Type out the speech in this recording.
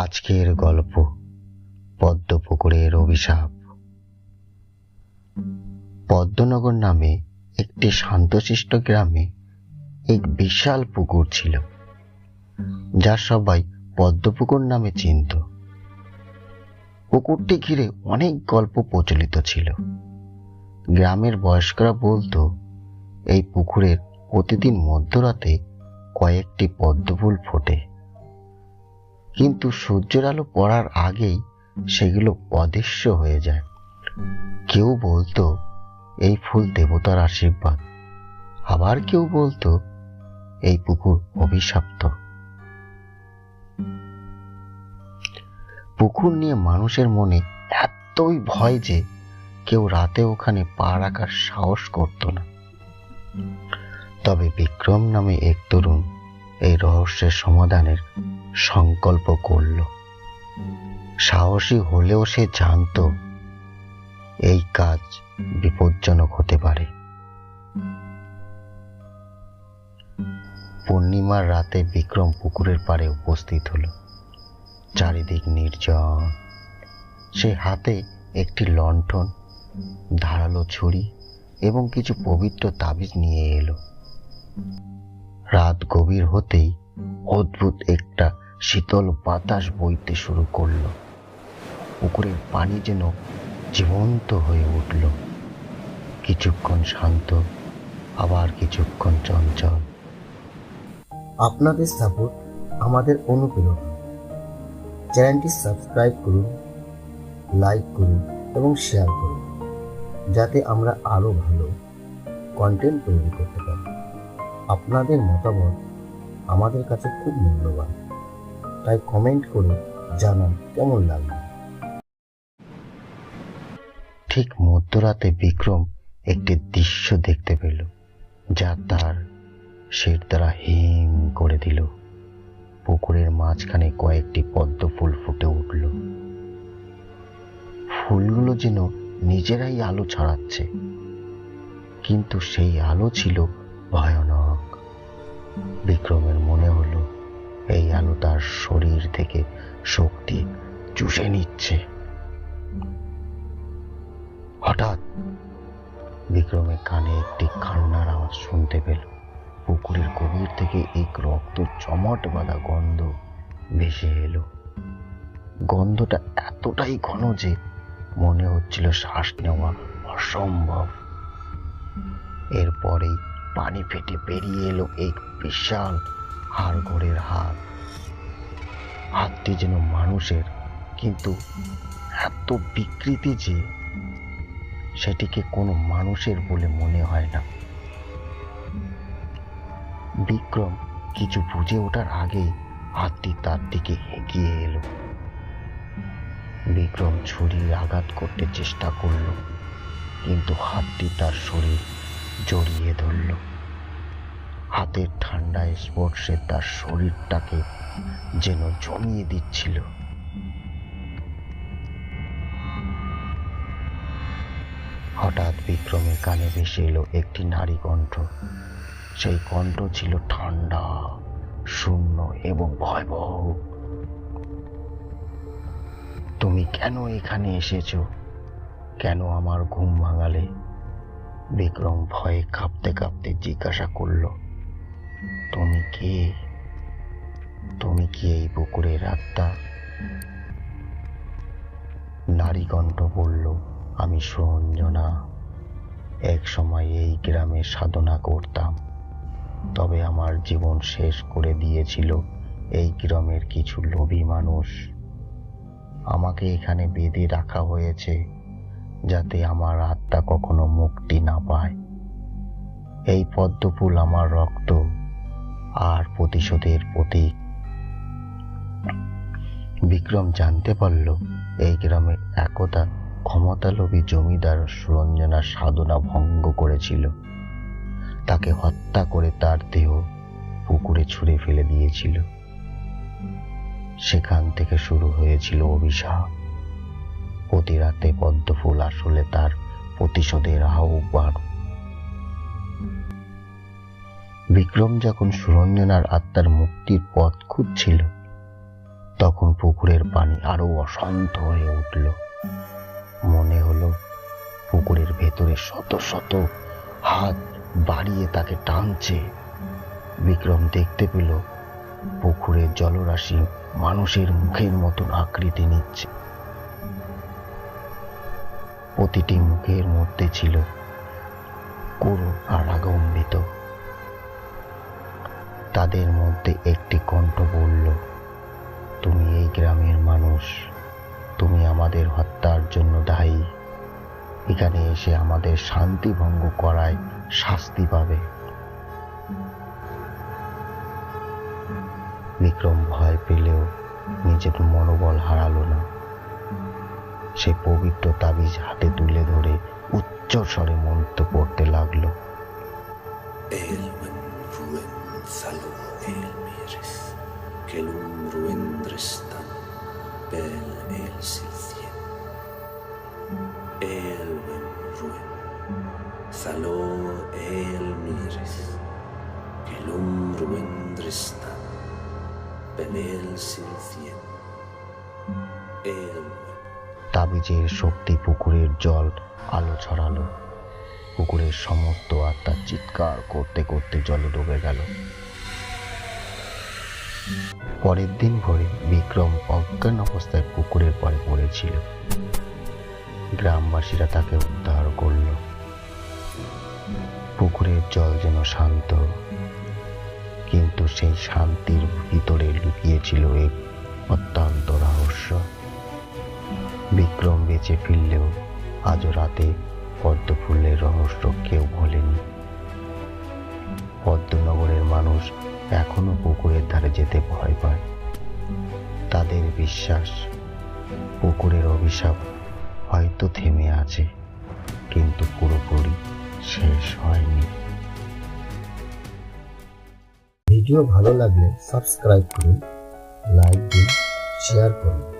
আজকের গল্প, পদ্মপুকুরের অভিশাপ। পদ্মনগর নামে একটি শান্তশিষ্ট গ্রামে এক বিশাল পুকুর ছিল, যা সবাই পদ্মপুকুর নামে চিনত। পুকুরটি ঘিরে অনেক গল্প প্রচলিত ছিল। গ্রামের বয়স্করা বলতো, এই পুকুরের প্রতিদিন মধ্যরাতে কয়েকটি পদ্মফুল ফোটে। কিন্তু সূর্যের আলো পড়ার আগেই সেগুলো অদৃশ্য হয়ে যায়। কেউ বলতো, এই ফুল দেবতার আশীর্বাদ। আবার কেউ বলতো, এই পুকুর অভিশপ্ত। পুকুর নিয়ে মানুষের মনে এতই ভয় যে কেউ রাতে ওখানে পা রাখার সাহস করত না। তবে বিক্রম নামে এক তরুণ এই রহস্যের সমাধানের সংকল্প করল। সাহসী হলেও সে জানত এই কাজ বিপজ্জনক হতে পারে। পূর্ণিমার রাতে বিক্রম পুকুরের পাড়ে উপস্থিত হলো। চারিদিক নির্জন। সে হাতে একটি লণ্ঠন, ধারালো ছুরি এবং কিছু পবিত্র তাবিজ নিয়ে এলো। রাত গভীর হতেই অদ্ভুত একটা শীতল বাতাস বইতে শুরু করল। পুকুরের পানি যেন জীবন্ত হয়ে উঠল। কিছুক্ষণ শান্ত, আবার কিছুক্ষণ চঞ্চল। আপনাদের সাপোর্ট আমাদের অনুপ্রেরণা। চ্যানেলটি সাবস্ক্রাইব করুন, লাইক করুন এবং শেয়ার করুন, যাতে আমরা আরও ভালো কন্টেন্ট তৈরি করতে পারি। আপনাদের মতামত আমাদের কাছে খুব মূল্যবান। তাই কমেন্ট করে জানান কেমন লাগল। ঠিক মধ্যরাতে বিক্রম একটি দৃশ্য দেখতে পেল, যা তার সের দ্বারা হিম করে দিল। পুকুরের মাঝখানে কয়েকটি পদ্ম ফুল ফুটে উঠল। ফুলগুলো যেন নিজেরাই আলো ছড়াচ্ছে, কিন্তু সেই আলো ছিল ভয়ানক। বিক্রমের মনে হলো, এই আলো তার শরীর থেকে শক্তি চুষে নিচ্ছে। হঠাৎ বিক্রমের কানে একটি কান্নার আওয়াজ শুনতে পেল। পুকুরের গভীর থেকে এক রক্ত চমট বাঁধা গন্ধ ভেসে এলো। গন্ধটা এতটাই ঘন যে মনে হচ্ছিল শ্বাস নেওয়া অসম্ভব। এরপরেই পানি ফেটে বেরিয়ে এলো এক বিশাল হাড়গোড়ের হাত। হাতটি যেন মানুষের, কিন্তু এত বিকৃতি যে সেটিকে কোনো মানুষের বলে মনে হয় না। বিক্রম কিছু বুঝে ওঠার আগেই হাতটি তার দিকে এগিয়ে এলো। বিক্রম ছুরি আঘাত করতে চেষ্টা করল, কিন্তু হাতটি তার শরীর জড়িয়ে ধরল। হাতের ঠান্ডা স্পর্শে তার শরীরটাকে যেন জমিয়ে দিচ্ছিল। হঠাৎ বিক্রমের কানে ভেসে এলো একটি নারী কণ্ঠ। সেই কণ্ঠ ছিল ঠান্ডা, শূন্য এবং ভয়াবহ। তুমি কেন এখানে এসেছ? কেন আমার ঘুম ভাঙালে? বিক্রম ভয়ে কাঁপতে কাঁপতে জিজ্ঞাসা করল, তুমি কে? তুমি কি এই পুকুরের আত্মা নারী কণ্ঠ বলল, আমি সুরঞ্জনা এক সময় এই গ্রামে সাধনা করতাম, তবে আমার জীবন শেষ করে দিয়েছিল এই গ্রামের কিছু লোভী মানুষ। আমাকে এখানে বেঁধে রাখা হয়েছে যাতে আমার আত্মা কখনো মুক্তি না পায়। এই পদ্মফুল আমার রক্ত আর প্রতিশোধের প্রতীক। বিক্রম জানতে পারল এই গ্রামের একতা ক্ষমতালোভী জমিদার সুরঞ্জনার সাধনা ভঙ্গ করেছিল। তাকে হত্যা করে তার দেহ পুকুরে ছুঁড়ে ফেলে দিয়েছিল। সেখান থেকে শুরু হয়েছিল অভিশাপ। প্রতি রাতে পদ্মফুল আসলে তার প্রতিশোধের আহ্বান। বিক্রম যখন সুরঞ্জনার আত্মার মুক্তির পথ খুঁজছিল, তখন পুকুরের পানি আরও অশান্ত হয়ে উঠল। মনে হলো পুকুরের ভেতরে শত শত হাত বাড়িয়ে তাকে টানছে। বিক্রম দেখতে পেল পুকুরের জলরাশি মানুষের মুখের মতন আকৃতি নিচ্ছে। প্রতিটি মুখের মধ্যে ছিল করুণ আর আগম্বিত তাদের মধ্যে একটি কণ্ঠ বলল, তুমি এই গ্রামের মানুষ, তুমি আমাদের হত্যার জন্য দায়ী। এখানে এসে আমাদের শান্তি ভঙ্গ করায় শাস্তি পাবে। বিক্রম ভয় পেলেও নিজের মনোবল হারালো না। সে পবিত্র তাবিজ হাতে তুলে ধরে উচ্চ স্বরে মন্ত্র পড়তে লাগলো Elven ruen thalo el miris, kelum ruendrestan bel el silcien. Elven ruen thalo el miris, kelum ruendrestan bel el silcien. Elven তাবিজের শক্তি পুকুরের জল আলো ছড়ালো। পুকুরের সমস্ত আত্মা চিৎকার করতে করতে জলে ডুবে গেল। পরের দিন ভোরে বিক্রম অজ্ঞান অবস্থায় পুকুরের পরে পড়েছিল। গ্রামবাসীরা তাকে উদ্ধার করল। পুকুরের জল যেন শান্ত, কিন্তু সেই শান্তির ভিতরে লুকিয়েছিল এক অত্যন্ত রহস্য। বিক্রম বেঁচে ফিরলেও আজও রাতে পদ্ম ফুলের রহস্য কেউ ভোলেনি। পদ্মনগরের মানুষ এখনও পুকুরের ধারে যেতে ভয় পায়। তাদের বিশ্বাস, পুকুরের অভিশাপ হয়তো থেমে আছে, কিন্তু পুরোপুরি শেষ হয়নি। ভিডিও ভালো লাগলে সাবস্ক্রাইব করুন, লাইক দিন শেয়ার করুন।